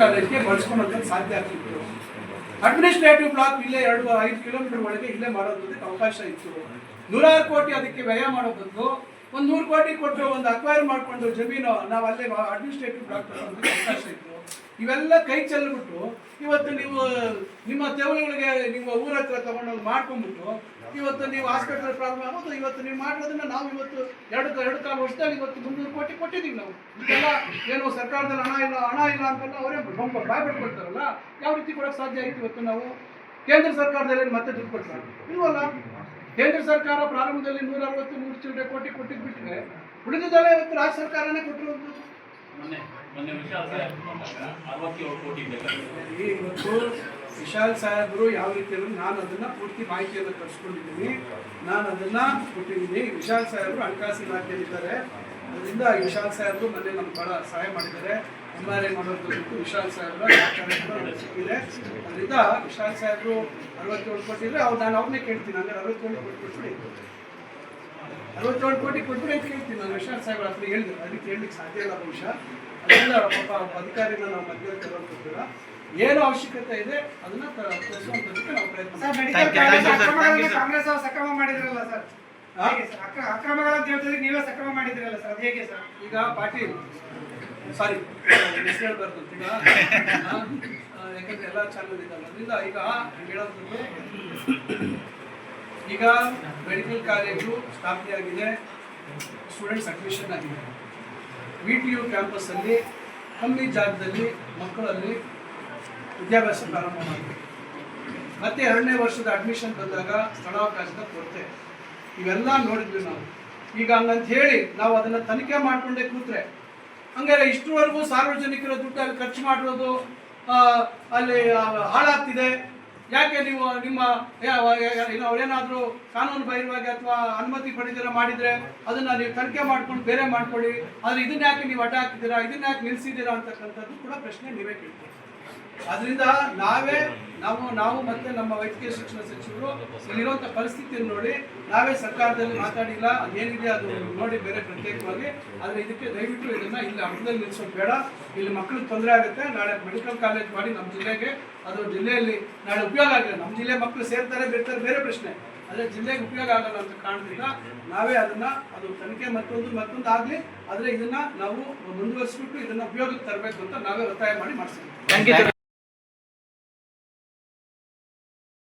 ಕಾಲೇಜ್ಗೆ ಬಳಸ್ಕೊಳ್ಳೋದಕ್ಕೆ ಸಾಧ್ಯ ಆಗ್ತಿತ್ತು. ಅಡ್ಮಿನಿಸ್ಟ್ರೇಟಿವ್ ಬ್ಲಾಕ್ ಇಲ್ಲೇ ಎರಡು, ಐದು ಕಿಲೋಮೀಟರ್ ಒಳಗೆ ಇಲ್ಲೇ ಮಾಡೋದಕ್ಕೆ ಅವಕಾಶ ಇತ್ತು. ನೂರಾರು ಕೋಟಿ ಅದಕ್ಕೆ ವ್ಯಯ ಮಾಡೋ ಬದಲು ಒಂದು ನೂರು ಕೋಟಿ ಕೊಟ್ಟು ಒಂದು ಅಕ್ವೈರ್ ಮಾಡಿಕೊಂಡು ಜಮೀನು, ನಾವು ಅಲ್ಲೇ ಅಡ್ಮಿನಿಸ್ಟ್ರೇಟಿವ್ ಡಾಕ್ಟರ್ ಇತ್ತು. ಇವೆಲ್ಲ ಕೈ ಚೆಲ್ಬಿಟ್ಟು, ಇವತ್ತು ನೀವು, ನಿಮ್ಮ ತೆವಲುಗಳಿಗೆ ನಿಮ್ಮ ಊರ ಹತ್ರ ತಗೊಂಡೋಗಿ ಮಾಡ್ಕೊಂಡ್ಬಿಟ್ಟು, ಇವತ್ತು ನೀವು ಹಾಸ್ಪಿಟಲ್ ಪ್ರಾಬ್ಲಮ್ ಆಗೋದು, ಇವತ್ತು ನೀವು ಮಾಡೋದನ್ನ ನಾವು ಇವತ್ತು ಎರಡು ಎರಡು ಕಾಲು ವರ್ಷದಲ್ಲಿ ಇವತ್ತು ಮುನ್ನೂರು ಕೋಟಿ ಕೊಟ್ಟಿದ್ದೀವಿ ನಾವು. ಇದೆಲ್ಲ ಏನು ಸರ್ಕಾರದಲ್ಲಿ ಹಣ ಇಲ್ಲ ಹಣ ಇಲ್ಲ ಅಂತ ಅವರೇ ರೊಂಬ ಬಾಯ್ಬಿಟ್ಟು ಕೊಡ್ತಾರಲ್ಲ, ಯಾವ ರೀತಿ ಕೊಡೋಕೆ ಸಾಧ್ಯ ಆಯ್ತು ಇವತ್ತು ನಾವು? ಕೇಂದ್ರ ಸರ್ಕಾರದಲ್ಲಿ ಮತ್ತೆ ದುಡ್ಡು ಕೊಡ್ತಾರೆ? ಇಲ್ವಲ್ಲ? ಕೇಂದ್ರ ಸರ್ಕಾರ ಪ್ರಾರಂಭದಲ್ಲಿ ನೂರ ಅರವತ್ತು ನೂರು ಚಿಲ್ಲರೆ ಕೋಟಿ ಕೊಟ್ಟಿದ್ದು ಬಿಟ್ಟರೆ ಉಳಿದಿದ್ದೆಲ್ಲ ಇವತ್ತು ರಾಜ್ಯ ಸರ್ಕಾರನೇ ಕೊಟ್ಟಿರೋದು? ಮೊನ್ನೆ ಮೊನ್ನೆ ವಿಶಾಲ್ ಸಾಹೇಬ್ ಬಂದಾಗ ಅರವತ್ತೇಳು ಕೋಟಿ ಬೇಕಾಗಿತ್ತು ಈ ಇವತ್ತು ವಿಶಾಲ್ ಸಾಹೇಬರು ಯಾವ ರೀತಿ ಅಂದ್ರೆ ನಾನು ಅದನ್ನ ಪೂರ್ತಿ ಮಾಹಿತಿಯನ್ನು ಕಳಿಸ್ಕೊಂಡಿದ್ದೀನಿ ನಾನು ಅದನ್ನ ಕೊಟ್ಟಿದ್ದೀನಿ. ವಿಶಾಲ್ ಸಾಹೇಬರು ಹಣಕಾಸು ಇಲಾಖೆಯಲ್ಲಿದ್ದಾರೆ. ಅದರಿಂದ ವಿಶಾಲ್ ಸಾಹೇಬರು ಮೊನ್ನೆ ನಮ್ಗೆ ಬಹಳ ಸಹಾಯ ಮಾಡಿದ್ದಾರೆ. ಎಂ ಆರ್ ಐ ಮಾಡೋದು ಬಿಟ್ಟು ವಿಶಾಲ್ ಸಾಹೇಬ್ರ ಸಿಕ್ಕಿದೆ ಅದರಿಂದ ವಿಶಾಲ್ ಸಾಹೇಬರು ಅರವತ್ತೇಳು ಕೊಟ್ಟಿದ್ರೆ ಅವ್ರು ನಾನು ಅವ್ರನ್ನೇ ಕೇಳ್ತೀನಿ. ಅಂದರೆ ಅರವತ್ತೇಳು ಕೋಟಿ ಕೊಟ್ಬಿಡಿ. ಅರವತ್ತೇಳು ಕೋಟಿ ಕೊಟ್ಬಿಡಿ ಅಂತ ಕೇಳ್ತೀನಿ. ನಾನು ವಿಶಾಲ್ ಸಾಹೇಬ್ರ ಹತ್ರ ಹೇಳಿದ್ರು ಅದಕ್ಕೆ ಹೇಳಲಿಕ್ಕೆ ಸಾಧ್ಯ ಇಲ್ಲ ಬಹುಶಃ. ಅದರಿಂದ ಪಾಪ ಅಧಿಕಾರಿನ ನಾವು ಮಧ್ಯೆ ತಗೊಂಡಿದ್ದೀರ ಏನು ಅವಶ್ಯಕತೆ ಇದೆ ಅದನ್ನ ತೋರಿಸುವಂಥದ್ದಕ್ಕೆ ನಾವು ಪ್ರಯತ್ನ. ಕಾಂಗ್ರೆಸ್ ಅವರು ಸಕ್ರಮ ಮಾಡಿದ್ರಲ್ಲ ಸರ್ ಅಕ್ರಮಗಳಂತ ಹೇಳ್ತಿದ್ರೆ ನೀವೇ ಸಕ್ರಮ ಮಾಡಿದ್ರಲ್ಲ ಸರ್? ಅದು ಹೇಗೆ ಸರ್? ಈಗ ಪಾಟೀಲ್ ಸಾರಿ ಹೆಸರು ಹೇಳ್ಬಾರ್ದು ಈಗ ಯಾಕಂದ್ರೆ ಎಲ್ಲ ಚಾನಲ್ ಇದ್ದಾವೆ. ಅದರಿಂದ ಈಗ ಹೇಳೋದು ಈಗ ಮೆಡಿಕಲ್ ಕಾಲೇಜು ಸ್ಥಾಪನೆ ಆಗಿದೆ. ಸ್ಟೂಡೆಂಟ್ಸ್ ಅಡ್ಮಿಷನ್ ಆಗಿದೆ. ವಿ ಟಿ ಯು ಕ್ಯಾಂಪಸ್ಸಲ್ಲಿ ಕಮ್ಮಿ ಜಾಗದಲ್ಲಿ ಮಕ್ಕಳಲ್ಲಿ ವಿದ್ಯಾಭ್ಯಾಸ ಪ್ರಾರಂಭ ಮಾಡಿದೆ ಮತ್ತೆ ಎರಡನೇ ವರ್ಷದ ಅಡ್ಮಿಷನ್ ಬಂದಾಗ ಸ್ಥಳಾವಕಾಶದ ಕೊರತೆ. ಇವೆಲ್ಲ ನೋಡಿದ್ವಿ ನಾವು. ಈಗ ಹಂಗಂತ ಹೇಳಿ ನಾವು ಅದನ್ನ ತನಿಖೆ ಮಾಡ್ಕೊಂಡೆ ಕೂತ್ರೆ. ಹಂಗಾರೆ ಇಷ್ಟರವರೆಗೂ ಸಾರ್ವಜನಿಕರ ದುಡ್ಡು ಅಲ್ಲಿ ಖರ್ಚು ಮಾಡಿರೋದು ಅಲ್ಲಿ ಹಾಳಾಗ್ತಿದೆ. ಯಾಕೆ ನೀವು ನಿಮ್ಮ ಅವ್ರೇನಾದರೂ ಕಾನೂನು ಬಾಹಿರವಾಗಿ ಅಥವಾ ಅನುಮತಿ ಪಡೆದಿರ ಮಾಡಿದ್ರೆ ಅದನ್ನ ನೀವು ತನಿಖೆ ಮಾಡ್ಕೊಂಡು ಬೇರೆ ಮಾಡ್ಕೊಳ್ಳಿ. ಆದರೆ ಇದನ್ನ ಯಾಕೆ ನೀವು ಅಡ್ಡ ಹಾಕಿದ್ದೀರಾ? ಇದನ್ನ ಯಾಕೆ ನಿಲ್ಲಿಸಿದ್ದೀರಾ ಅಂತಕ್ಕಂಥದ್ದು ಕೂಡ ಪ್ರಶ್ನೆ ನೀವೇ ಕೇಳ್ತೀರಿ. ಅದರಿಂದ ನಾವೇ ನಾವು ನಾವು ಮತ್ತೆ ನಮ್ಮ ವೈದ್ಯಕೀಯ ಶಿಕ್ಷಣ ಸಚಿವರು ಇಲ್ಲಿರುವಂಥ ಪರಿಸ್ಥಿತಿಯನ್ನು ನೋಡಿ ನಾವೇ ಸರ್ಕಾರದಲ್ಲಿ ಮಾತಾಡಿಲ್ಲ ಏನಿದೆ ಅದು ನೋಡಿ ಬೇರೆ ಪ್ರತ್ಯೇಕವಾಗಿ. ಆದ್ರೆ ಇದಕ್ಕೆ ದಯವಿಟ್ಟು ಇದನ್ನ ಇಲ್ಲಿ ಅರ್ಧದಲ್ಲಿ ನಿಲ್ಸೋದು ಬೇಡ. ಇಲ್ಲಿ ಮಕ್ಕಳು ತೊಂದರೆ ಆಗುತ್ತೆ. ನಾಳೆ ಮೆಡಿಕಲ್ ಕಾಲೇಜ್ ಮಾಡಿ ನಮ್ಮ ಜಿಲ್ಲೆಗೆ, ಅದು ಜಿಲ್ಲೆಯಲ್ಲಿ ನಾಳೆ ಉಪಯೋಗ ಆಗಿಲ್ಲ ನಮ್ಮ ಜಿಲ್ಲೆ ಮಕ್ಕಳು ಸೇರ್ತಾರೆ, ಬಿಡ್ತಾರೆ, ಬೇರೆ ಪ್ರಶ್ನೆ. ಆದರೆ ಜಿಲ್ಲೆಗೆ ಉಪಯೋಗ ಆಗಲ್ಲ ಅಂತ ಕಾರಣದಿಂದ ನಾವೇ ಅದನ್ನ ಅದು ತನಿಖೆ ಮತ್ತೊಂದು ಮತ್ತೊಂದು ಆಗಲಿ, ಆದರೆ ಇದನ್ನ ನಾವು ಮುಂದುವರಿಸ್ಬಿಟ್ಟು ಇದನ್ನ ಉಪಯೋಗಕ್ಕೆ ತರಬೇಕು ಅಂತ ನಾವೇ ಒತ್ತಾಯ ಮಾಡಿ ಮಾಡಿಸ್ತೀವಿ